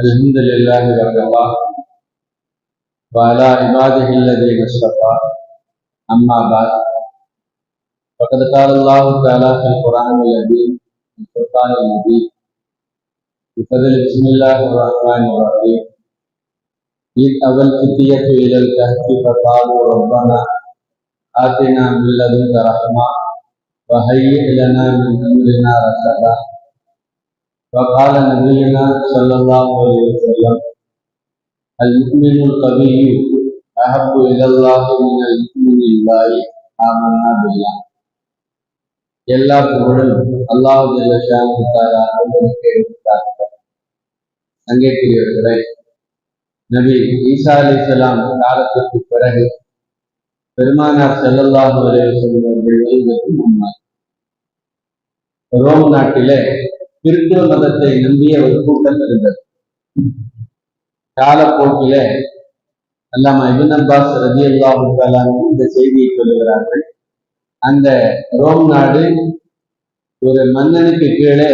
الحمد لله وكفى وعلى عباده الذين اصطفى. أما بعد. فقد قال الله تعالى في القرآن العظيم في الفرقان المبين بفضل بسم الله الرحمن الرحيم. إذ أوى الفتية إلى الكهف فقالوا ربنا آتنا من لدنك رحمة وهيئ لنا من أمرنا رشدا. وقال نبينا صلى الله عليه وسلم المؤمن القوي أحب إلى الله من المؤمن الضعيف آمنا بالله எல்லா புகழும் அல்லாஹ் ஜல்லஷானுத்தாரா அவர்களுக்கு எடுத்தார்கள் அங்கேற்கிறவர்களை நபி ஈசா அலிசலாம் காலத்திற்கு பிறகு பெருமானார் செல்லல்லாஹு அலைவசம் அவர்கள் முன்னார் ரோம் நாட்டிலே கிறிஸ்துவ மதத்தை நம்பிய ஒரு கூட்டம் இருந்தது. காலப்போக்கில அல்லாம இபின் அப்பாஸ் ரதி அல்லாஹு இந்த செய்தியை சொல்லுகிறார்கள். அந்த ரோம் நாடு ஒரு மன்னனுக்கு கீழே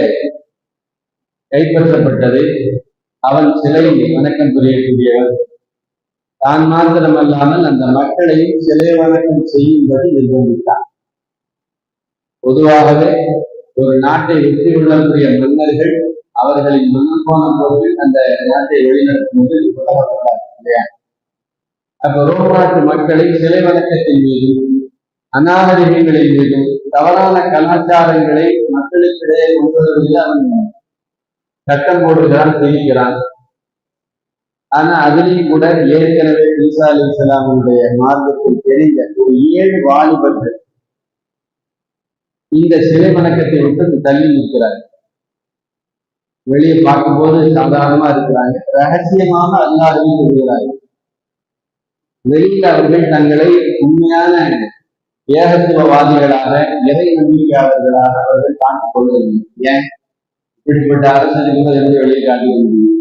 கைப்பற்றப்பட்டது. அவன் சிலை வணக்கம் புரியக்கூடியவன். தான் மாத்திரமல்லாமல் அந்த மக்களையும் சிலை வணக்கம் செய்யும்படி நிர்பந்தித்தான். பொதுவாகவே ஒரு நாட்டை வெற்றி கொள்ளக்கூடிய மன்னர்கள் அவர்களின் மனம் போன போது அந்த நாட்டை வழிநடத்துவது இல்லையா? அப்ப ரோம் நாட்டு மக்களை சிலை வணக்கத்தின் மீது அநாகரிகங்களின் மீது தவறான கலாச்சாரங்களை மக்களுக்கிடையே கொண்டு வருவதில் அவன் சட்டம் போடுகிறான் தெரிவிக்கிறான் ஆனா அதுலேயும் கூட ஏற்கனவே ஈசா அலி இஸ்லாமுடைய மார்க்கத்தில் தெரிந்த ஒரு ஏழு வாலிபர்கள் இந்த சிலை வணக்கத்தை விட்டு தள்ளி நிற்கிறார். வெளியே பார்க்கும்போது சாதாரணமா இருக்கிறாங்க. ரகசியமாக அல்லாருமே வருகிறார்கள் வெளியில் அவர்கள் தங்களை உண்மையான ஏகத்துவவாதிகளாக இறை நம்பிக்கையாளர்களாக அவர்கள் காட்டிக் கொள்ளவில்லை ஏன்? இப்படிப்பட்ட அரசர்கள் இருந்து வெளியே காட்டி முடியும்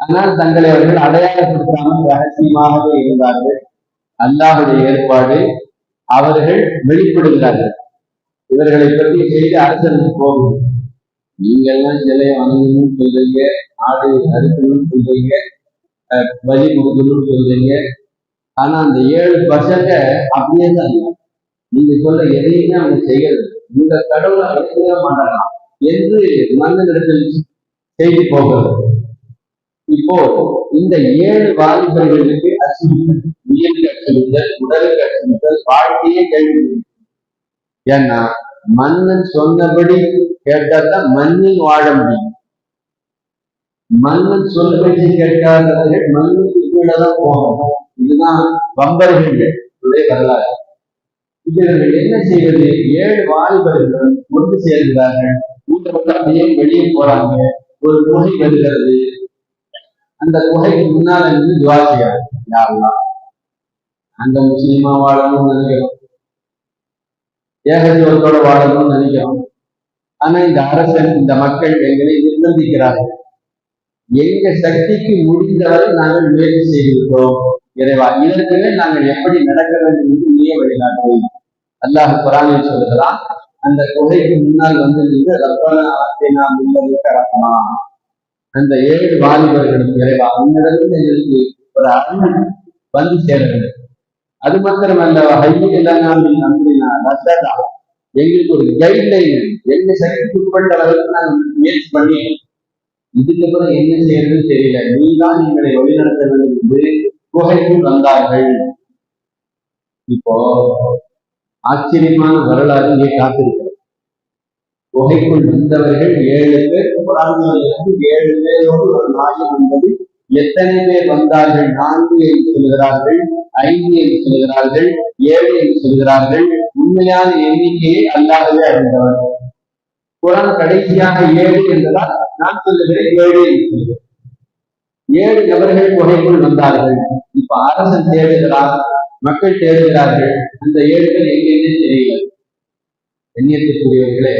ஆனால் தங்களை அவர்கள் அடையாளப்படுத்தாமல் ரகசியமாகவே இருந்தார்கள். அல்லாஹுடைய ஏற்பாடு அவர்கள் வெளிப்படுகிறார்கள். இவர்களை பற்றி செய்து அரசனுக்கு போகும் நீங்கள்லாம் சிலையை வணங்கணும்னு சொல்றீங்க ஆடு அறுக்கணும்னு சொல்றீங்க வழி கொடுக்கணும்னு சொல்றீங்க. ஆனா அந்த ஏழு பசங்க அப்படியே தான் நீங்க சொல்ற எதையுமே அவங்க செய்யறது இந்த கடவுளை அழைக்கவே மாட்டாங்க என்று மன்னனிடத்தில் செய்தி போகிறது இப்போ இந்த ஏழு வாலிபர்களுக்கு அச்சுறுத்தல் உயிருக்கு அச்சுறுத்தல் உடலுக்கு அச்சுறுத்தல் வாழ்க்கையே கேள்வி ஏன்னா மன்னன் சொன்னபடி கேட்டாதான் மண்ணில் வாழ முடியும். மன்னன் சொல்படி கேட்காதவர்கள் மண்ணுக்கு கீழே தான் போகணும். இதுதான் பம்பர்கள் வரலாறு. இவர்கள் என்ன செய்வது? ஏழு வாலிபர்கள் ஒன்று சேர்கிறார்கள் கூட்டப்பட்ட அப்படியே வெளியே போறாங்க. ஒரு குகை வருகிறது. அந்த குகைக்கு முன்னால் இருந்து துவா செய்யறாங்க அந்த முஸ்லீமா வாழணும்னு நினைக்கிறோம். ஏகத்துவத்தோட வாழணும்னு நினைக்கிறோம். ஆனா இந்த அரசன் இந்த மக்கள் எங்களை நிர்பந்திக்கிறார்கள். எங்க சக்திக்கு முடிந்தவரை நாங்கள் முயற்சி செய்திருக்கிறோம் இறைவா இதற்கு நாங்கள் எப்படி நடக்க வேண்டும் என்று நீயே வழிகாட்டு. அல்லாஹ் குரானை சொல்லுகிறான் அந்த குகைக்கு முன்னால் வந்து நின்று ரப்பனா ஆத்தினா அந்த ஏழு வாலிபர்களும் இறைவா உன்னிடத்தில் எங்களுக்கு ஒரு அருள் வந்து சேர வேண்டும் அது மாத்திரமல்ல ஹையில் இல்லைனாலும் நம்பினா ரசதா எங்களுக்கு ஒரு கைட்லைன் எங்க சக்திக்கு உட்பட்ட அளவுக்கு நாங்கள் முயற்சி பண்ணி இதுக்கப்புறம் என்ன செய்யறதுன்னு தெரியல. நீ தான் எங்களை வழிநடத்த வேண்டும் என்று குகைக்குள் வந்தார்கள். இப்போ ஆச்சரியமான வரலாறு இங்கே காத்திருக்கிறது. குகைக்குள் வந்தவர்கள் ஏழு பேர் குரானிலிருந்து ஏழு பேரோடு ஒரு நாயம் வந்தது. எத்தனை பேர் வந்தார்கள்? நான்கு என்று சொல்கிறார்கள் ஐந்து என்று சொல்கிறார்கள் ஏழு என்று சொல்கிறார்கள் உண்மையான எண்ணிக்கையை அல்லாதவே அறிந்தவர் குரான் கடைசியாக ஏழு என்றதால் நான் சொல்லுகிறேன் ஏழு என்று ஏழு நபர்கள் குகைக்குள் வந்தார்கள். இப்ப அரசன் தேடுகிறார் மக்கள் தேடுகிறார்கள். அந்த ஏழுகள் எங்கேன்னு தெரியல. எண்ணியத்துக்குரியவர்களே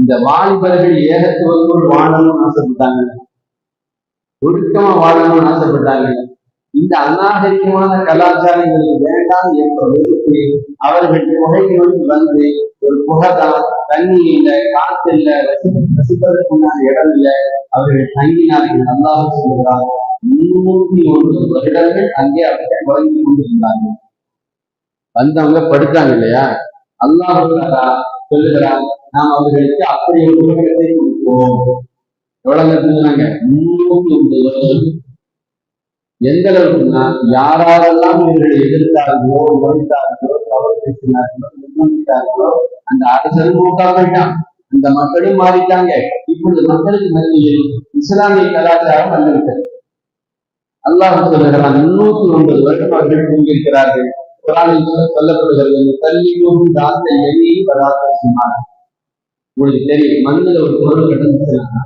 இந்த வாலிபர்கள் ஏகத்துவத்தோடு வாழணும்னு ஆசைப்பட்டாங்க. ஒழுக்கமா வாழணும்னு ஆசைப்பட்டாங்க. இந்த அநாகரிகமான கலாச்சாரங்கள் வேண்டாம் என்ற வெறுப்பு அவர்கள் புகையோடு வந்து ஒரு புகைதான் தண்ணி இல்லை காற்று இல்லை ரசிப்பதற்குண்டான இடம் இல்லை அவர்கள் தங்கினார்கள் நல்லாக சொல்கிறார். முன்னூத்தி ஒன்று வருடங்கள் அங்கே அவர்கள் வழங்கி கொண்டிருந்தார்கள். வந்தவங்க படுத்தாங்க இல்லையா? அல்லாஹ் சொல்லுகிறார் நாம் அவர்களுக்கு அப்படி ஒரு உலகத்தை கொடுப்போம். எவ்வளவு இருந்தாங்க முன்னூத்தி ஒன்பது வருஷம் எந்த அளவுக்குன்னா யாரெல்லாம் இவர்களை எதிர்த்தார்களோ உழைத்தார்களோ தவறு பேசினார்களோ நிர்பந்தித்தார்களோ அந்த அரசரும் மூட்டா போயிட்டான். அந்த மக்களும் மாறிட்டாங்க. இப்பொழுது மக்களுக்கு மத்தியில் இஸ்லாமிய கலாச்சாரம் வந்துவிட்டது. அல்லாஹ் சொல்லுகிறான் முன்னூத்தி ஒன்பது வருடம் அவர்கள் தூங்கியிருக்கிறார்கள். குரானில் சொல்லப்படுகிறது கல்வியும் தாத்த எண்ணி வராத சொன்னார் உங்களுக்கு தெரியும் மண்ணில் ஒரு பொருள் கிடந்துச்சுன்னா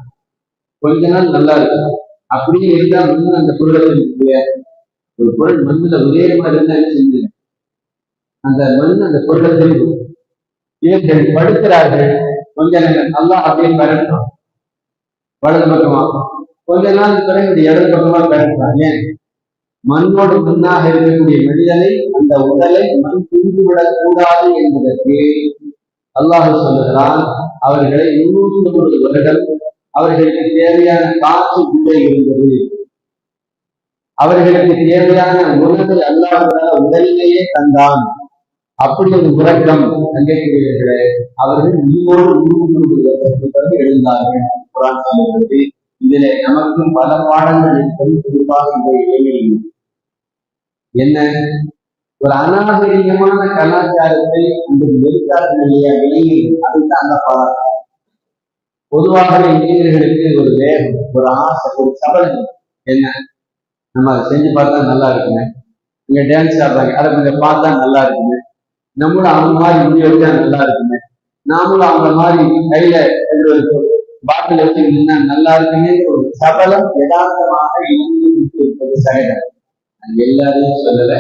கொஞ்ச நாள் நல்லா இருக்கும். அப்படியே இருந்தா மண் அந்த பொருளை ஒரு பொருள் மண்ணில் ஒரே மாதிரி இருந்தா செஞ்சு அந்த மண் அந்த பொருளை இவர்கள் படுக்கிறார்கள். கொஞ்ச நேரம் நல்லா அப்படியே பரட்டும் வலது பக்கமா. கொஞ்ச நாள் பிறகு இடது பக்கமா பரட்டுறாங்க ஏன்? மண்ணோடு மண்ணாக இருக்கக்கூடிய மனிதனை அந்த உடலை மண் விடக் கூடாது என்பதற்கு அல்லாஹு சொல்லுகிறான். அவர்களை முன்னூத்தி ஒன்பது வருடம் அவர்களுக்கு தேவையான காற்று உள்ளே இருந்தது. அவர்களுக்கு தேவையான உணவு அல்லாஹால உடலிலேயே தந்தான். அப்படி ஒரு உறக்கம் தங்கக்கூடியவர்களே அவர்கள் உயிரோடு நூற்றி எழுந்தார்கள். குரான் சொல்லுகிறது இதிலே நமக்கும் பல பாடங்கள் இருப்பது குறிப்பாக இந்த இளைஞர்கள் என்ன? ஒரு அநாகரிகமான கலாச்சாரத்தை அந்த வெறுத்தார்கள் இல்லையா இளைஞர்கள் அதுதான் அந்த பாடம் பொதுவாகவே இளைஞர்களுக்கு ஒரு வேகம் ஒரு ஆசை ஒரு சபலம் என்ன? நம்ம அதை செஞ்சு பார்த்தா நல்லா இருக்குங்க இங்க டான்ஸ் ஆடுறாங்க. அதை கொஞ்சம் பார்த்தா நல்லா இருக்குங்க நம்மளும் அவங்க மாதிரி முடி வச்சா நல்லா இருக்குங்க நாமளும் அவங்க மாதிரி கையில பாட்டில் வச்சு நின்னா நல்லா இருக்குன்னு ஒரு சபலம் யதார்த்தமாக இளைஞர்களுக்கு இருப்பது சகஜம். அது எல்லாரையும் சொல்லல.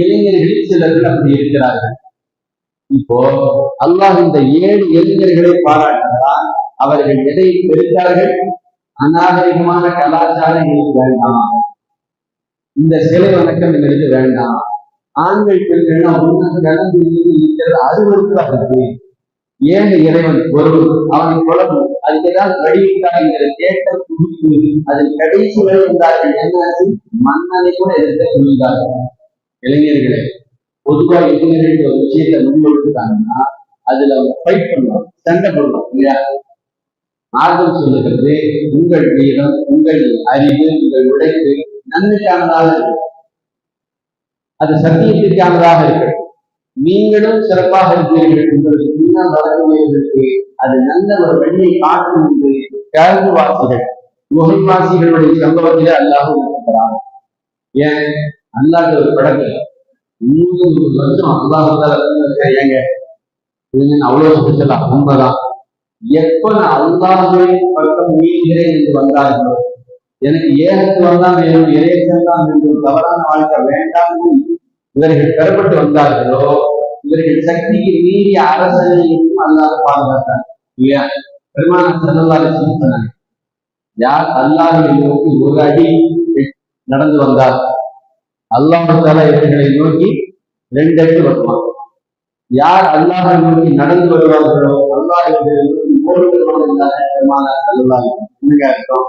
இளைஞர்களில் சிலர்கள் அப்படி இருக்கிறார்கள். இப்போ அல்லாஹ் இந்த ஏழு இளைஞர்களை பாராட்டுகிறான் அவர்கள் எதை பெருத்தார்கள் அநாகரிகமான கலாச்சாரம் எங்களுக்கு வேண்டாம். இந்த சிலை வணக்கம் எங்களுக்கு வேண்டாம். ஆண்கள் பெண்கள் கடந்து இருக்கிறது அருவருப்பாக இருக்கு ஏன் இறைவன் பொருள்? அவன் குழம்பு அதுக்கு ஏதாவது வழிவிட்டாங்கிற கேட்ட குடிப்பு அதில் கடைசி வரை இருந்தார்கள் என்னாச்சு? மன்னனை கூட எதிர்க்க சொல்லுகிறார்கள். இளைஞர்களே பொதுவா இளைஞர்கள் ஒரு விஷயத்தை முன்வெடுத்தாங்கன்னா அதுல அவங்க ஃபைட் பண்ணுவாங்க சண்டை பண்ணுவாங்க இல்லையா? ஆர்வம் சொல்லுகிறது உங்கள் வீரம் உங்கள் அறிவு உங்கள் உழைப்பு நன்மைக்கானதாக இருக்கும். அது சத்தியத்திற்கானதாக இருக்கட்டும் நீங்களும் சிறப்பாக இருக்கிறீர்கள் உங்களுக்கு முன்னால் வரக்கூடியவர்களுக்கு அது நல்ல ஒரு வழியை காட்டும் என்று கிழங்கு வாசிகள் குகைவாசிகளுடைய சம்பவத்திலே அல்லாஹ் இருக்கிறான் ஏன்? அல்லாத ஒரு படகு நூறு வருஷம் அல்லாஹ் ஏங்க? அவ்வளவு ஸ்பெஷலா உண்மைதான் எப்ப நான் அல்லாஹின் பக்கம் நீங்கிறேன் என்று வந்தார்களோ எனக்கு ஏகத்துவம் தான் வேணும் இறையச்சம் தான் வேண்டும் தவறான வாழ்க்கை வேண்டாம் இவர்கள் பெறப்பட்டு வந்தார்களோ இவர்கள் சக்திக்கு மீறி அரசனை அல்லாத பாதுகாத்தார். இல்லையா? பெருமான சொன்னாங்க யார் அல்லாஹை நோக்கி ஒரு அடி நடந்து வந்தார் அல்லாஹால இவர்களை நோக்கி ரெண்டு அடி வருவான். யார் அல்லாஹை நோக்கி நடந்து வருவார்களோ அல்லாஹ் இவர்களை நோக்கி பெருமான செல்லல்லாத என்னங்க அர்த்தம்?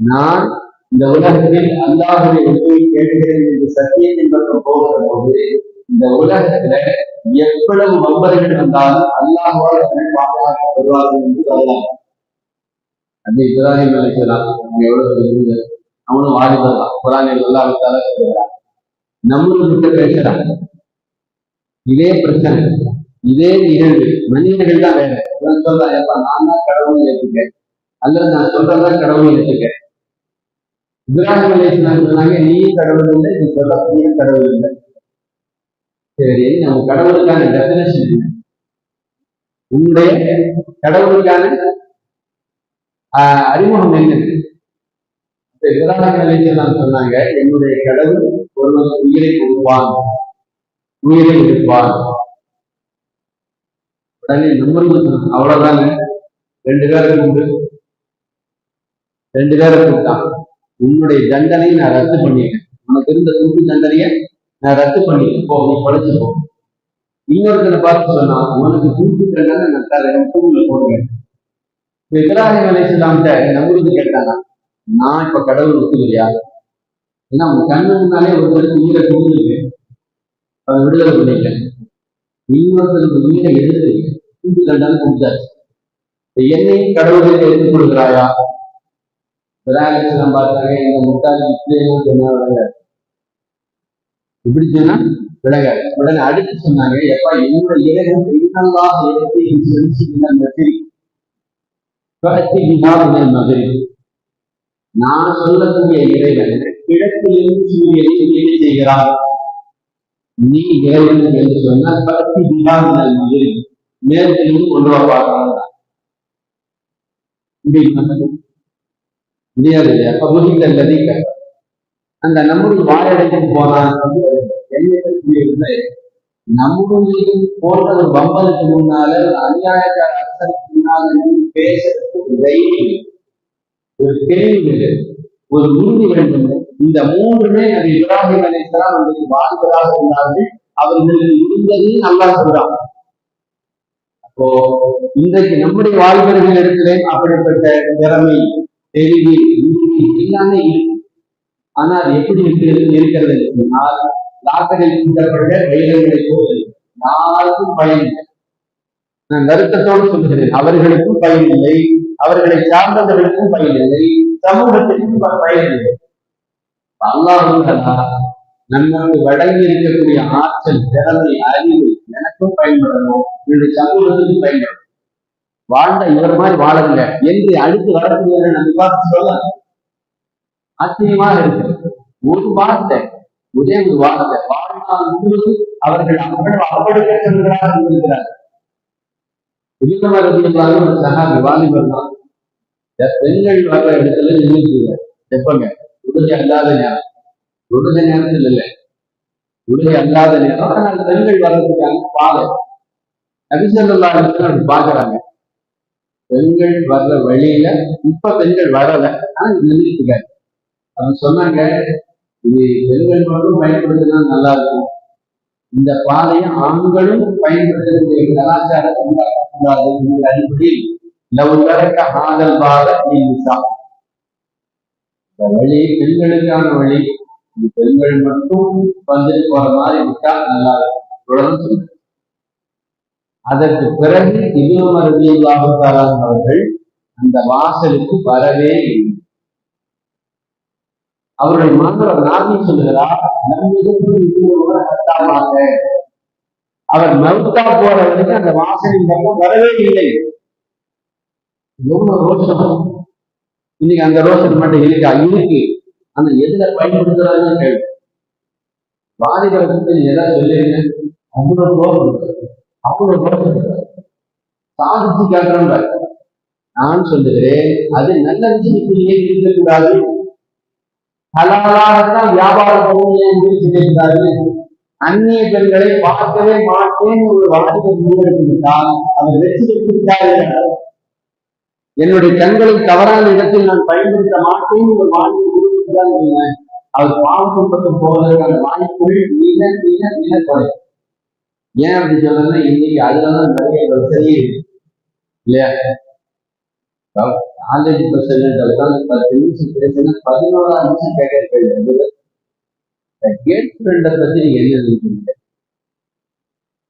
நான் இந்த உலகத்தில் அல்லாஹுடைய உதவி கேட்கிறேன் என்று சத்தியத்தின் பக்கம் போகிற போது இந்த உலகத்துல எவ்வளவு வம்பர்கள் வந்தாலும் அல்லாஹோட பாதுகாக்கப்படுவார்கள் என்று சொல்லலாம். அந்த இப்ராஹிம் அலிசலாம் எவ்வளவு இருந்தது அவனும் வாலிபர் தான். குரானில் எல்லாம் சொல்கிறான் நம்மளும் கிட்ட பேசுறான். இதே பிரச்சனை. இதே நிகழ்வு மனிதர்கள் தான் வேற. சொல்றா ஏப்பா நான் தான் கடவுள் ஏற்றுக்கேன் அல்லது நான் சொல்றதான் கடவுள் ஏற்றுக்க இப்ராஹிம் அலிஸ்லாம் சொன்னாங்க நீயும் கடவுள் இல்லை நீ சொல்லக்கூடிய கடவுள் இல்லை. சரி நம்ம கடவுளுக்கான டெபினேஷன் என்ன? உங்களுடைய கடவுளுக்கான அறிமுகம் என்ன இப்ராஹிம் அலிஸ்லாம் சொன்னாங்க என்னுடைய கடவுள் ஒருவன் உயிரை கொடுப்பான் உயிரை இருப்பான் தண்ணி நம்புறது அவ்வளவுதாங்க ரெண்டு பேரை கூப்பிட்டு ரெண்டு பேரை கூப்பிட்டான் உன்னுடைய தண்டனையை நான் ரத்து பண்ணிட்டேன் உனக்கு இருந்த துண்டு தண்டனையை நான் ரத்து பண்ணிட்டேன் போ நீ படிச்சு போ. இன்னொருத்தனை பார்த்து சொன்னா உனக்கு துண்டு தண்டனை நான் தரேன் தூக்குல போடுவேன் இப்ப இப்ராஹிம் அலைஹிஸ்ஸலாம்கிட்ட நம்புறது கேட்டாங்க நான் இப்ப கடவுள் ஒத்துக்கிறியா ஏன்னா உன் கண்ணு முன்னாலே ஒருத்தருக்கு உயிரை கொடுத்துருக்கு. அதை விடுதலை பண்ணிட்டேன். இன்னொருத்தருக்கு மீனை எடுத்து கூட்டு கண்டால் கொடுத்தாச்சு என்னையும் கடவுளுக்கு எடுத்துக் கொடுக்கிறாயா இப்ராஹிம் பார்த்தாங்க எங்க முட்டாளி இப்படியே சொன்னா விளங்காது. இப்படி சொன்னா? விளங்காது. உடனே அடுத்து சொன்னாங்க எப்பா என்னோட இலகம் இன்னெல்லாம் எடுத்து செலுத்தி நகரி கட்டி வினாவினல் நகரி நான் சொல்லக்கூடிய இறைவன் கிழக்கிலிருந்து சூரியனை செய்கிறான் நீ இறைவன் என்று சொன்னால் கட்டி வினாவினல் நகரி மேற்கிலிருந்து கொண்டு வா பார்க்கலாம் முடியாது இல்லையா? அப்ப முகித்த அந்த நம்முடைய வாழடைக்கு போனான் என்ன? நம்முடைய போன்ற ஒரு பம்பலுக்கு முன்னால அநியாயக்கார அரசனுக்கு முன்னால பேசுறதுக்கு ஒரு தைரியம் ஒரு தெளிவு ஒரு உறுதி வேண்டும். இந்த மூன்றுமே நபி இப்ராஹிம் அலிஸ்லாம் அவர்களுக்கு வாழ்வதாக இருந்தார்கள். அவர்களுக்கு இருந்தது நல்லா சொல்றான் அப்போ இன்றைக்கு நம்முடைய வாழ்வர்கள் இடத்திலே அப்படிப்பட்ட திறமை தெளிவு உறுதி எல்லாமே இருக்கு. ஆனா அது எப்படி இருக்கிறது இருக்கிறது சொன்னால் லாக்கரில் கூட்டப்பட்ட வைரங்களை போல் யாருக்கும் பயன் நான் வருத்தத்தோடு சொல்கிறேன் அவர்களுக்கும் பயன் இல்லை. அவர்களை சார்ந்தவர்களுக்கும் பயன் இல்லை. சமூகத்திற்கும் பயன் இல்லை. அல்லாஹ் நம்மளுக்கு வழங்கி இருக்கக்கூடிய ஆற்றல் திறமை அறிவு எனக்கும் பயன்படணும். என்னுடைய சமூகத்துக்கும் பயன்படணும். வாழ்ந்த இவர் மாதிரி வாழுங்க. என்று அடுத்து வரக்கூடிய நம்ம சொல்ல ஆச்சரியமாக இருக்கு ஒரு வார்த்தை ஒரே ஒரு வார்த்தை. வாழ்நாள் முழுவதும் அவர்கள் அவர்கள் அவர்களுக்கு செல்கிறார்கள் இருக்கிறார் புதியவர்கள் ஒரு சகாபி வாலிபர் தான். பெண்கள் வர இடத்துல நின்றுங்க எப்பங்க உடுகை அல்லாத நேரம். உடுகை நேரத்தில் இல்லை உடுகை அல்லாத நேரம். ஆனால் பெண்கள் வர்றதுக்கான பாதை. நபிசல்லா இடத்துல பாக்குறாங்க பெண்கள் வர்ற வழியில இப்ப பெண்கள் வரல. ஆனா நின்றுட்டு அவங்க சொன்னாங்க இது பெண்கள் மட்டும் பயன்படுத்தினா நல்லா இருக்கும். இந்த பாதையை ஆண்களும் பயன்படுத்தக்கூடிய கலாச்சாரத்தை உண்டாக்கக்கூடாது என்ற அடிப்படையில் லவுதரக்க ஆதல் பாத நிசா இந்த வழி பெண்களுக்கான வழி இது பெண்கள் மட்டும் வந்துட்டு போற மாதிரி விட்டா நல்லா தொடர்ந்து. அதற்கு பிறகு இவரும் அருதியல்லாஹாலான் அவர்கள் அந்த வாசலுக்கு வரவே இல்லை. அவருடைய மாணவர் நாதி சொல்லுகிறார் அவர் மவுத்தா போற வரைக்கும் அந்த வாசலின் பக்கம் வரவே இல்லை. எவ்வளவு ரோஷம். இன்னைக்கு அந்த ரோஸ் மட்டும் இருக்கா இருக்கு. ஆனா எதுல பயன்படுத்துறாங்கன்னு கேள்வி. வாலிபரை பத்தி எதாவது சொல்லிருங்க அவ்வளவு ரோஸ் அவ்வளவு ரோஸ் சாதிச்சு காட்டுறோம் நான் சொல்லுகிறேன் அது நல்ல விஷயத்திலேயே இருக்கக்கூடாது. ஹலாலாகத்தான் வியாபாரம் பண்ணி அந்நிய பெண்களை பார்க்கவே மாட்டேன் ஒரு வாலிபர் முடிவெடுத்துவிட்டால் அவர் வெற்றி பெற்று விட்டார்கள் என்னுடைய கண்களை தவறான இடத்தில் நான் பயன்படுத்த மாட்டேன் ஒரு வாலிபர் முடிவெடுத்தால் அவர் பாவம் துன்பத்தும் போவதற்கான வாய்ப்புகள் மிக மிக மிக குறை ஏன் அப்படி சொல்லணும்னா இன்னைக்கு அதுலதான் நிறைய பிரச்சனையே இருக்கு இல்லையா? காலேஜ் பசங்க உட்காந்து பத்து நிமிஷம் பேசினா பதினோரா நிமிஷம் கேட்க கேட் ஃப்ரெண்டை பத்தி நீங்க என்ன நினைக்கிறீங்க?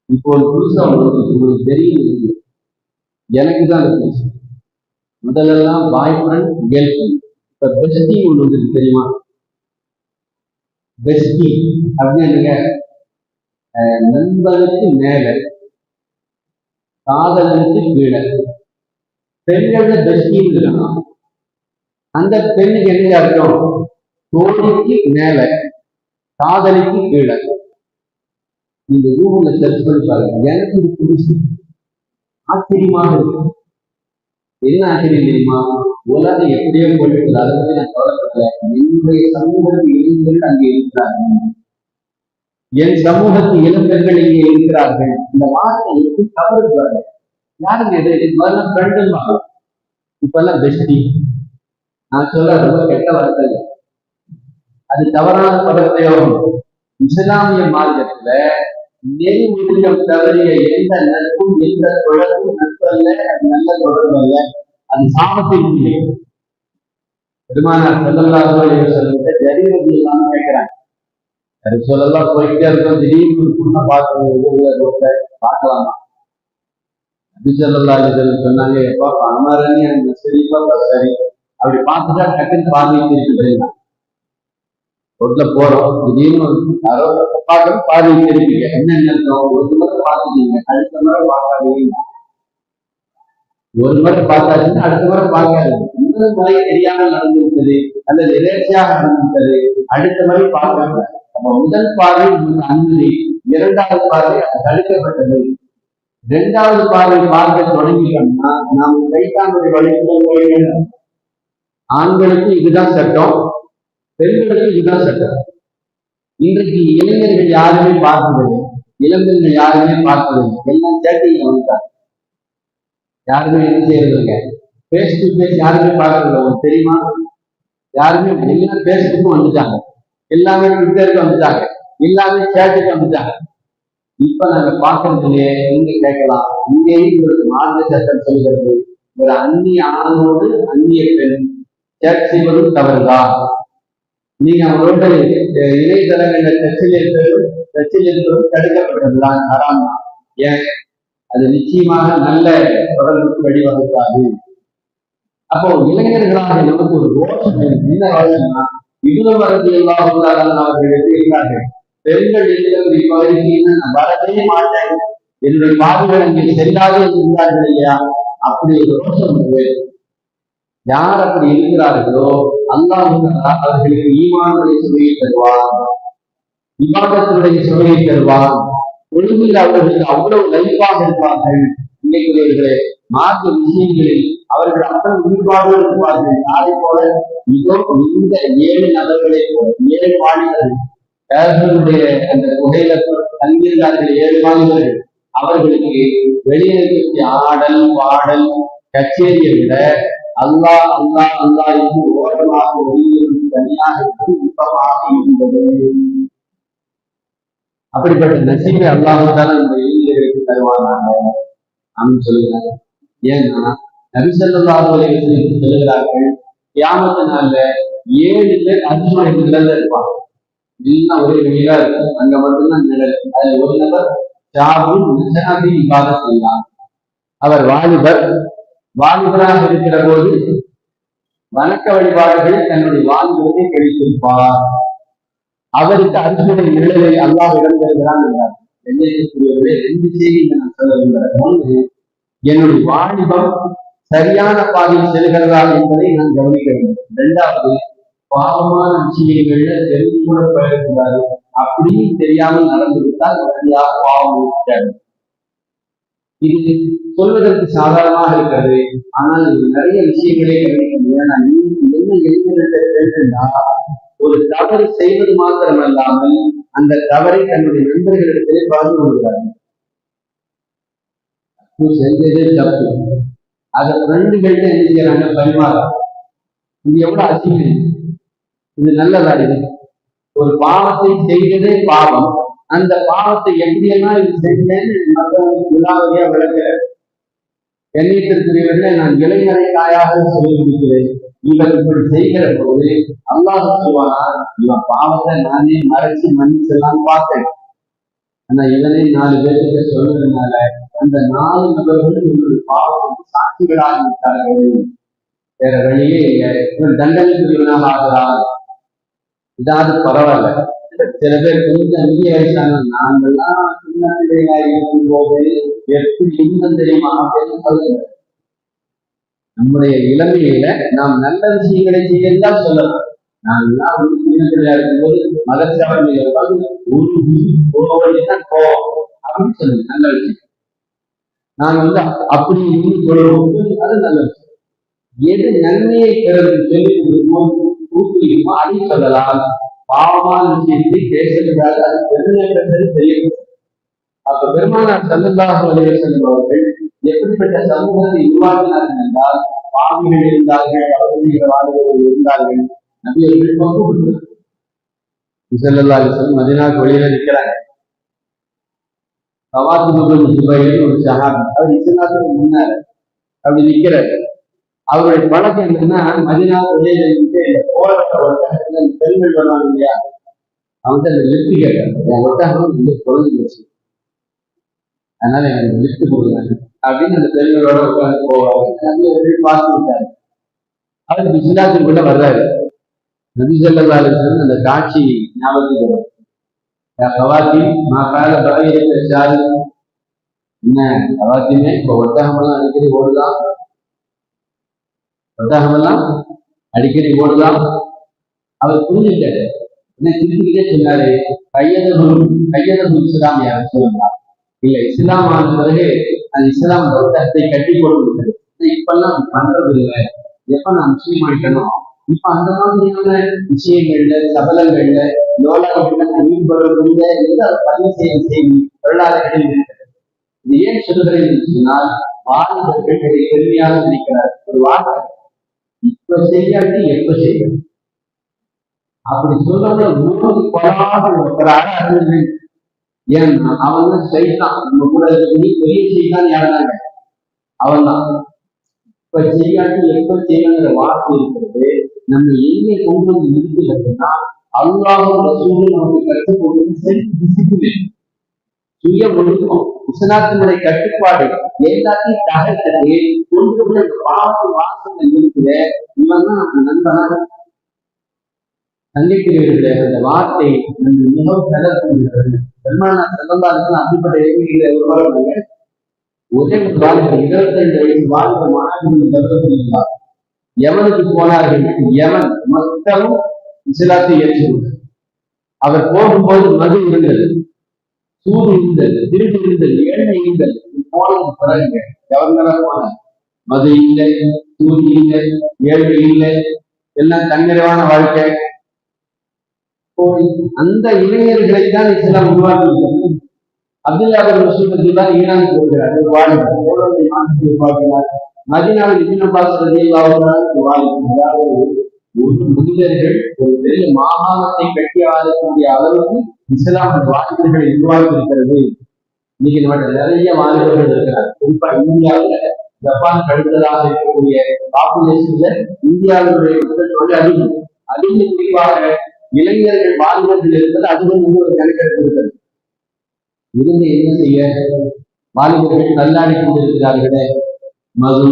இப்போ ஒரு புதுசா உங்களுக்கு உங்களுக்கு தெரியும் எனக்கு தான் இருக்கு முதல்லலாம் பாய் ஃப்ரெண்ட் கேர்ள் ஃப்ரெண்ட் இப்ப பெஸ்டி ஒன்று வந்துருக்கு தெரியுமா? பெஸ்டி அப்படின்னு என்னங்க? நண்பனுக்கு மேல காதலனுக்கு கீழே. பெண்களோட பெஸ்டின்னு இருக்கலாம் அந்த பெண்ணுக்கு என்ன அர்த்தம்? தோழிக்கு மேல காதலிக்கு கீழே. இந்த ரூம்ல சர்ச் பண்ணி பாருங்க. எனக்கு இது புதுசு. ஆச்சரியமாக இருக்கு. என்ன ஆச்சரியம் தெரியுமா? உலகம் எப்படியோ போயிட்டு அதை பத்தி நான் கவலைப்படல. என்னுடைய சமூகம் இளைஞர்கள் அங்கே இருக்கிறார்கள். என் சமூகத்து இளைஞர்கள் இங்கே இருக்கிறார்கள். இந்த வார்த்தை எப்படி தவறு வரல யாருங்க இது? முதல்ல ஃப்ரெண்டுன்னு இப்ப எல்லாம் பெஸ்டி. நான் சொல்ல ரொம்ப கெட்ட வார்த்தை அது தவறான படத்தையோ இஸ்லாமிய மார்க்கத்துல நெறி முடியம் தவறிய எந்த நட்பும் எந்த தொடர்பும் நட்பல்ல நல்ல தொடர்பு அல்ல அது சாபத்தின் இல்லை பெருமானார் செல்லல்லாஹு அலைஹி வஸல்லம் ஜரீரதி எல்லாம் கேட்கிறாங்க. அது சொல்லலாம் போயிட்டே இருக்கோம் திடீர்னு ஒரு பொண்ணை பார்க்கறது பார்க்கலாமா? அது செல்லல்லா அலைஹி சொன்னாங்க எப்பா அமரனி அந்த சரிப்பா சரி. அப்படி பார்த்துட்டா டக்குன்னு பார்வை திருப்பி ரோட்ல போறோம். திடீர்னு யாரோ பார்க்கணும் பாதி திருப்பிங்க என்ன ஒரு முறை பார்த்துட்டீங்க. அடுத்த முறை பார்க்காதீங்க. ஒரு முறை பார்த்தாச்சுன்னா அடுத்த முறை பார்க்காது. முதல் முறை தெரியாமல் நடந்து விட்டது அல்லது எதேர்ச்சியாக அடுத்த முறை பார்க்காம அப்ப முதல் பார்வை உங்களுக்கு இரண்டாவது பார்வை அது தடுக்கப்பட்டது. இரண்டாவது பார்வை பார்க்க தொடங்கிட்டோம்னா நாம் கைத்தானுடைய வழிமுறை ஆண்களுக்கு இதுதான் சட்டம். பெண்களுக்கு இதுதான் சட்டம். இன்றைக்கு இளைஞர்கள் யாருமே பார்க்கவில்லை. இளம்பெண்கள் யாருமே பார்க்கவில்லை. எல்லாம் சேட்டையில வந்துட்டாங்க. யாருமே என்ன செய்யறதில்லைங்க ஃபேஸ் டு ஃபேஸ் யாருமே பார்க்கறதில்ல உங்களுக்கு தெரியுமா? யாருமே எல்லாம் ஃபேஸ்புக்கும் வந்துட்டாங்க. எல்லாமே ட்விட்டருக்கு வந்துட்டாங்க. எல்லாமே சேட்டுக்கு வந்துட்டாங்க. இப்ப நாங்க பார்க்கறதுலயே நீங்க கேட்கலாம். இங்கேயும் உங்களுக்கு மாநில சட்டம் சொல்கிறது. ஒரு அந்நிய ஆணோடு அந்நிய பெண் சேட் செய்வதும் தவறுதான். நீங்க அவங்களோட அஹ், இணையதளங்கள்ல டச்சில் இருப்பதும் டச்சில் இருப்பதும் தடுக்கப்பட்டதுதான் ஹராம். ஏன்? அது நிச்சயமாக நல்ல தொடர்புக்கு வழிவகுக்காது. அப்போ இளைஞர்களாக நமக்கு ஒரு ரோஷம் என்ன ரோஷம்னா இவ்வளவு வரது எல்லாம் அவர்கள் எழுதியிருக்கிறார்கள் பெண்கள் இருக்கிறது இப்பகுதிக்கு வரவே மாட்டேன். என்னுடைய பாதுகள் அங்கே செல்லாது இருந்தார்கள் இல்லையா? அப்படி ஒரு ரோஷம் உண்டு. யார் அப்படி இருக்கிறார்களோ அல்லாஹ் அவர்களுக்கு ஈமானுடைய சுவையை தருவான். விவாதத்தினுடைய சுவையை தருவான். ஒழுங்கில் அவர்களுக்கு அவ்வளவு லைஃபாக இருப்பார்கள். இன்னைக்கு மாற்று விஷயங்களில் அவர்கள் அத்தனை ஈடுபாடு இருப்பார்கள் நாளை போல மிகவும் இந்த ஏழு நபர்களை போல ஏழு மாநிலங்கள் அந்த குகையில தங்கியிருந்தார்கள் ஏழு மாநிலங்கள் அவர்களுக்கு வெளியே இருக்கக்கூடிய ஆடல் பாடல் கச்சேரியை விட அல்லாஹ் அல்லாஹ் அல்லாஹ் என்று ஓரமாக ஒளியும் தனியாக இருந்து இருந்தது அப்படிப்பட்ட நசீபை அல்லாஹால நம்ம இளைஞர்களுக்கு தருவானாங்க அப்படின்னு சொல்லுங்க ஏன்னா நபிசல்லாஹு அலைஹி சொல்லுகிறார்கள் கியாமத்து நாள்ல ஏழு பேர் அர்ஜுன நிழல்ல இருப்பாங்க எல்லாம் ஒரே வெளியா இருக்கும் அங்க மட்டும்தான் நிழல் அது ஒரு நபர் ஷாபுல் நிசனாதி விவாதம் செய்யலாம் அவர் வாலிபர் வாலிபராக இருக்கிற போது வணக்க வழிபாடுகளில் தன்னுடைய வாழ்வுகளை கழித்திருப்பார். அவருக்கு அர்ஜுனை நிழலை அல்லாஹ் இடம் தருகிறான் என்றார். எண்ணெய்க்குரியவர்களே ரெண்டு செய்தி நான் சொல்ல விரும்புகிறேன். ஒன்று என்னுடைய வாலிபம் சரியான பாதையில் செல்கிறதா என்பதை நான் கவனிக்க வேண்டும். இரண்டாவது பாவமான விஷயங்கள்ல தெரிந்து கூட பழகக்கூடாது. அப்படியும் தெரியாமல் நடந்துவிட்டால் உடனடியாக பாவம் இருக்கிறது இது சொல்வதற்கு சாதாரணமாக இருக்கிறது. ஆனால் இது நிறைய விஷயங்களே கவனிக்க நான் என்ன எழுதுகிறா ஒரு தவறு செய்வது மாத்திரமல்லாமல் அந்த தவறை தன்னுடைய நண்பர்களிடத்திலே பகிர்ந்து கொள்கிறார்கள் செஞ்சதே தப்பு. அதை ஃப்ரெண்டுகள்ட்ட என்ன செய்யறாங்க? பரிமாற. இது எவ்வளவு அசிங்கம் இது நல்லதா இது? ஒரு பாவத்தை செய்ததே பாவம். அந்த பாவத்தை எப்படியெல்லாம் இது செஞ்சேன்னு மற்றவங்களுக்கு விழாவதியா விளக்க எண்ணிட்டிருக்கிறவர்களே நான் இளைஞரை தாயாக சொல்லியிருக்கிறேன். இவன் இப்படி செய்கிற போது அல்லாஹ் சொல்வானா இவன் பாவத்தை நானே மறைச்சு மன்னிச்செல்லாம் பார்த்தேன். ஆனா இவனே நாலு பேருக்கு சொல்றதுனால அந்த நாலு நபர்களும் இவருடைய பாவத்துக்கு சாட்சிகளாக விட்டார்கள். வேற வழியே இல்லை. இவன் தண்டனைக்குரியவனால் ஆகிறான். இதாவது பரவாயில்ல. சில பேர் கொஞ்சம் அதிக வயசான நாங்கள்லாம் சின்ன பிள்ளையா இருக்கும் போது எப்படி இருந்தோம் தெரியுமா அப்படின்னு சொல்லுங்க. நம்முடைய இளமையில நாம் நல்ல விஷயங்களை செய்யலாம் சொல்லலாம். நாங்கெல்லாம் ஒரு சின்ன பிள்ளையா இருக்கும்போது மதச்சாவடியில் உட்காந்து ஒரு போவழி தான் போவோம் அப்படின்னு சொல்லுங்க. நல்ல விஷயம். நான் வந்து அப்படி இருந்து சொல்லுவோம் அது நல்ல விஷயம். எது நன்மையை பிறகு சொல்லி கொடுக்குமோ ஊக்குவிக்குமோ அதை சொல்லலாம். பாவமான விஷயத்தை பேசுறதாக அது பெருமைப்பட்டது தெரியும். அப்ப பெருமானார் சல்லல்லாஹு அலைஹி வஸல்லம் அவர்கள் எப்படிப்பட்ட சமூகத்தை உருவாக்கினார்கள் என்றால் பாவிகள் இருந்தார்கள் அவர்கள் செய்கிற வாழ்வுகள் இருந்தார்கள் நபியவர்கள் பங்கு கொடுத்தார்கள் சல்லல்லாஹு அலைஹி வஸல்லம் மதீனாவுக்கு வெளியில நிற்கிறாங்க. சவாத்து மகன் சுபையில் ஒரு சஹாபி அவர் இஸ்லாத்துக்கு முன்னால அப்படி நிக்கிறாரு அவருடைய பழக்கம் என்னன்னா மதினா இருந்து போராட்ட ஒட்டகத்துல பெண்கள் வருவாங்க இல்லையா? அவங்க அந்த லிப்ட் கேட்டாங்க என் ஒட்டகம் இந்த குழந்தை போச்சு. அதனால எனக்கு லிப்ட் கொடுங்க. அப்படின்னு அந்த பெண்களோட உட்காந்து போவாங்க. பார்த்து விட்டாரு அவர் பிஸ்லாத்துக்குள்ள வர்றாரு. நபி ஸல்லல்லாஹு அந்த காட்சி ஞாபகத்துக்கு வரும். யா கவாத்தி மா கால பகையத்த ஷாரி. என்ன கவாத்திமே இப்போ ஒட்டகமெல்லாம் அடிக்கடி ஓடுதான். எல்லாம் அடிக்கடி ஓடலாம் அவர் புரிஞ்சுட்டாரு என்ன திருப்பிக்கிட்டே சொன்னாரு கையதகுல் கையதகுல் இஸ்லாம் யார் சொல்லலாம் இல்ல இஸ்லாம் ஆன பிறகு அந்த இஸ்லாம் அந்த கட்டி கொடுக்கிறது இப்பெல்லாம் அப்படி பண்றது இல்லை. எப்ப நான் முஸ்லீம் ஆயிட்டனோ இப்ப அந்த மாதிரியான விஷயங்கள்ல சபலங்கள்ல லோலாக்கள்ல ஈடுபடுவதில்ல என்று பதிவு செய்ய செய்தி வரலாறுகளில் இது ஏன் சொல்கிறேன் சொன்னால் வாலிபர்கள் பெருமையாக நினைக்கிறார் ஒரு வார்த்தை இப்போ செய்யாட்டி எப்ப செய்ய அப்படி சொல்றத நூறு கொலாக ஒருத்தராக அறிஞர்கள் ஏன்னா அவன் தான் சைத்தான். நம்ம கூட இருக்கக்கூடிய பெரிய செய்தான் யாருனாங்க? அவன் தான் இப்ப செய்யாட்டி எப்ப செய்யணுங்கிற வார்த்தை இருக்கிறது நம்ம எங்கே கொண்டு வந்து நிறுத்துகிறதுனா அல்லாஹும் ரசூலும் நமக்கு கற்றுக் கொடுத்து செல்ஃப் டிசிப்ளின் சுய ஒழுக்கம் இஸ்லாத்தினுடைய கட்டுப்பாடு எல்லாத்தையும் தகர்த்து ஒன்று போய் அந்த வாசனை இருக்கிற இவன் தான் நம்ம நண்பனாக. சந்திக்கிறீர்களே அந்த வார்த்தை நம்ம மிகவும் கலர்கிறது பெருமானா செல்லந்தாலும் அப்படிப்பட்ட எண்ணிக்கையில ஒரு வரவங்க ஒரே ஒரு வாழ்க்கை இருபத்தி ரெண்டு வயசு வாழ்க்கை மாணவர்கள் தகர்த்துள்ளா எவனுக்கு போனார்கள்? எவன்? மொத்தமும் இஸ்லாத்தை ஏற்றுக்கொண்டார். அவர் போகும்போது மது இருந்தது. சூடு இருந்தது திருட்டு இருந்தது ஏழ்மை இருந்தது போனது பிறகு மது இல்லை தூதி இல்லை ஏழை இல்லை எல்லாம் தன்னிறைவான வாழ்க்கை. அந்த இளைஞர்களை தான் இஸ்லாம் உருவாக்கி அப்துல்லா அவர் தான் ஈரான் போகிறார். ஒரு எவ்வளவு மதினாவில் இன்னும் பாசத்தை ரலியல்லாஹு வாலிபர் ஒரு மனிதர்கள் ஒரு பெரிய மாகாணத்தை கட்டி ஆளக்கூடிய அளவுக்கு இஸ்லாம் அந்த வாலிபர்களை உருவாக்கி இருக்கிறது இன்னைக்கு நம்ம நிறைய வாலிபர்கள் இருக்கிறார் குறிப்பா இந்தியாவில் ஜப்பான் கடுத்ததாக இருக்கக்கூடிய பாப்புலேஷன்ல இந்தியாவினுடைய மக்கள் தொகை அதிகம். அதிக குறிப்பாக இளைஞர்கள் வாலிபர்கள் இருப்பது அதுவும் வந்து ஒரு இருந்து என்ன செய்ய? வாலிபர்கள் நல்லாடி கொண்டிருக்கிறார்களே. மது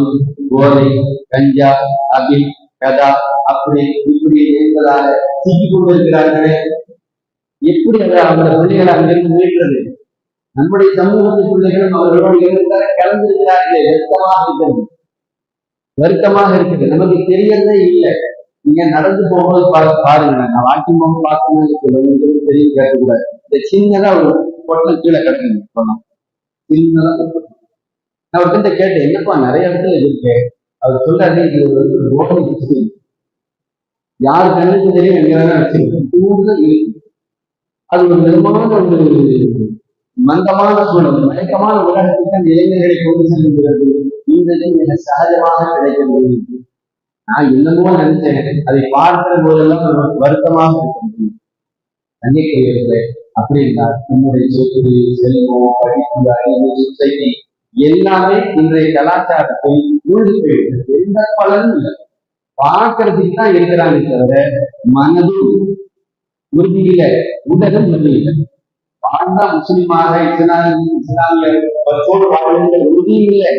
போதை கஞ்சா அபில் கதா அப்படி இப்படி என்பதாக சிக்கிக் கொண்டிருக்கிறார்களே எப்படி அதை அந்த பிள்ளைகளை அங்கிருந்து மீட்கிறது நம்முடைய சமூகத்து பிள்ளைகளும் அவர்களோடு இருந்தால கலந்திருக்கிறார்களே வருத்தமாக இருக்கிறது. வருத்தமாக இருக்குது. நமக்கு தெரியறதே இல்லை. நீங்க நடந்து போகும்போது பா- பாருங்க நான் வாக்கிங் போகும்போது பார்த்தீங்கன்னு சொல்லுங்க தெரிய கேட்கக்கூடாது. இந்த சின்னதா ஒரு பொட்டை கீழே கட்டணும் சொன்னோம் சின்னதா நான் ஒருத்தன் கேட்டேன் என்னப்பா நிறைய இடத்துல இருக்கு. அவர் சொல்றாரு இது ஒரு வந்து யார் கண்ணுக்கு தெரியும் எங்க வேணா இருக்கு அது ஒரு விதமான ஒரு மந்தமான சூழல். மயக்கமான உலகத்துக்கு அந்த இளைஞர்களை கொண்டு செல்கிறது இன்றைக்கு மிக சகஜமாக கிடைக்கிறது நான் என்னமோ நினைச்சேன் அதை பார்க்கிற போதெல்லாம் நமக்கு வருத்தமாக இருக்கிறது தன்னிக்கையர்களே அப்படின்னா நம்முடைய சொத்து செல்வம் படிப்பு அறிவு சொசைட்டி எல்லாமே இன்றைய கலாச்சாரத்தை மூழ்கி போயிடுது எந்த பலனும் இல்லை. பார்க்கறதுக்கு தான் இருக்கிறாங்க தவிர மனதும் உறுதி இல்லை உடலும் உறுதி இல்லை வாழ்ந்தா முஸ்லிமாக இஸ்லாமிய இஸ்லாமிய இல்லை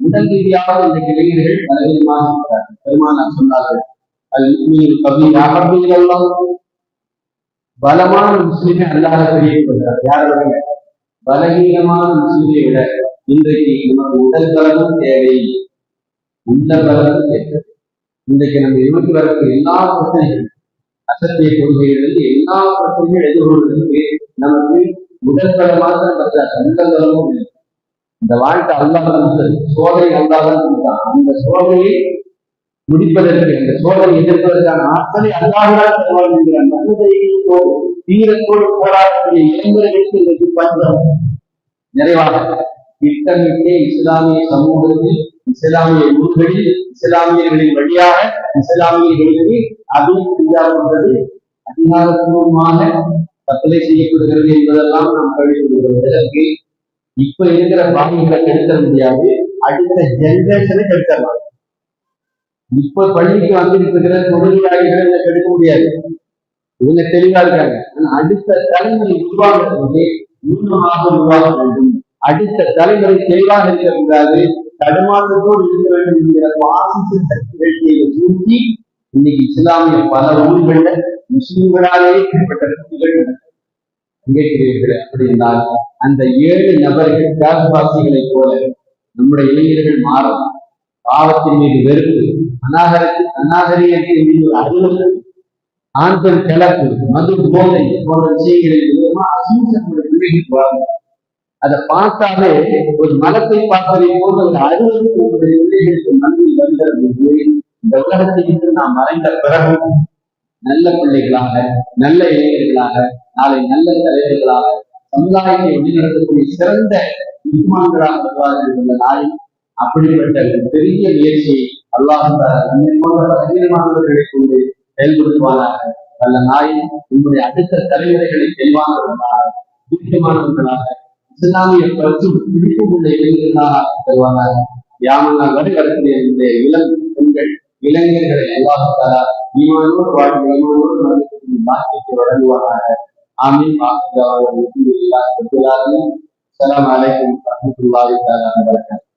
உடல் ரீதியாக இந்த இளைஞர்கள் பலவீனமாக இருக்கிறார்கள். பெருமானார் சொன்னார்கள் அல் முஃமினு கபீர் பலமான முஸ்லிமை அல்லாத தெரியப்படுகிறார் யாரை விட பலகீனமான முஸ்லிமை விட இன்றைக்கு நமக்கு உடல் பலமும் தேவை உள்ள பலமும் தேவை. இன்றைக்கு நம்ம இருபத்தி வரக்கூடிய எல்லா பிரச்சனைகளும் அசத்திய கொள்கையிலிருந்து எல்லா பிரச்சனைகளும் எதிர்கொள்வதற்கு நமக்கு உடல் பலம் மாத்திரம் பற்றாது இந்த வாழ்க்கை அல்லாஹ் சோதனை அல்லாதான் கொடுத்தான் அந்த சோதனையை முடிப்பதற்கு அந்த சோதனை எதிர்ப்பதற்கான ஆற்றலை அல்லாஹால் தருவான் என்கிற மனிதோடு தீரத்தோடு போராடக்கூடிய இளைஞர்களுக்கு இன்றைக்கு பஞ்சம். நிறைவாக. திட்டமிட்டே இஸ்லாமிய சமூகத்தில் இஸ்லாமிய ஊர்களில் இஸ்லாமியர்களின் வழியாக இஸ்லாமியர்களுக்கு அபிவிருத்தியாகிறது அதிகாரப்பூர்வமாக கட்டளை செய்யப்படுகிறது என்பதெல்லாம் நாம் கேள்விப்படுகிறோம் இதற்கு இப்ப இருக்கிற பாதிகளை கெடுக்க முடியாது அடுத்த ஜெனரேஷனை கெடுக்கலாம் இப்ப பள்ளிக்கு வந்துட்டு இருக்கிற தொழிலாளிகளை இதை கெடுக்க முடியாது இவங்க தெளிவா இருக்காங்க ஆனா அடுத்த தலைமுறை உருவாகிறதுக்கு நுட்பமாக உருவாக வேண்டும் அடுத்த தலைமுறை தெளிவாக இருக்கக்கூடாது தடுமாற்றத்தோடு இருக்க வேண்டும் என்கிற பாசிச சக்திகளை ஊட்டி இன்னைக்கு இஸ்லாமிய பல ஊர்களில் முஸ்லிம்களாலே ஏற்பட்ட சக்திகள் கேட்கிறீர்கள் அப்படி என்றால் அந்த ஏழு நபர்கள் காசுவாசிகளைப் போல நம்முடைய இளைஞர்கள் மாறும் பாவத்தின் மீது வெறுப்பு அநாகரத்து அநாகரியத்தின் மீது அருள் ஆண்கள் பெண் கலப்பு மது போதை போன்ற விஷயங்களில் மூலமா அசூசங்களுடைய பிள்ளைகளுக்கு வாழும் அதை பார்த்தாலே ஒரு மரத்தை பார்ப்பதை போல ஒரு அருள் உங்களுடைய பிள்ளைகளுக்கு நன்றி வருகிறது என்று இந்த உலகத்தை விட்டு நாம் மறைந்த பிறகு நல்ல பிள்ளைகளாக நல்ல இளைஞர்களாக நாளை நல்ல தலைவர்களாக சமுதாயத்தை வழிநடத்தக்கூடிய சிறந்த வித்வான்களாக வருவார்கள் என்ற நாள் அப்படிப்பட்ட ஒரு பெரிய முயற்சியை அல்லாஹ் நம்மை கொண்டு செயல்படுத்துவாராக நல்ல நாய் உங்களுடைய அடுத்த தலைமுறைகளை தெளிவானவர்களாக தீர்க்கமானவர்களாக இஸ்லாமிய பற்றி பிடிப்புள்ள இளைஞர்களாக தருவானாக யாமனால் வரை வரக்கூடிய இந்த இளம் பெண்கள் இளைஞர்களை அல்லாஹாலா ஈமானோடு வாழ்ந்து ஈமானோடு நடக்கக்கூடிய பாக்கியத்தை வழங்குவானாக. ஆமீன். வாக்குதாவாக அஸ்ஸலாமு அலைக்கும் வரஹ்மத்துல்லாஹி தஆலா வபரகாத்துஹு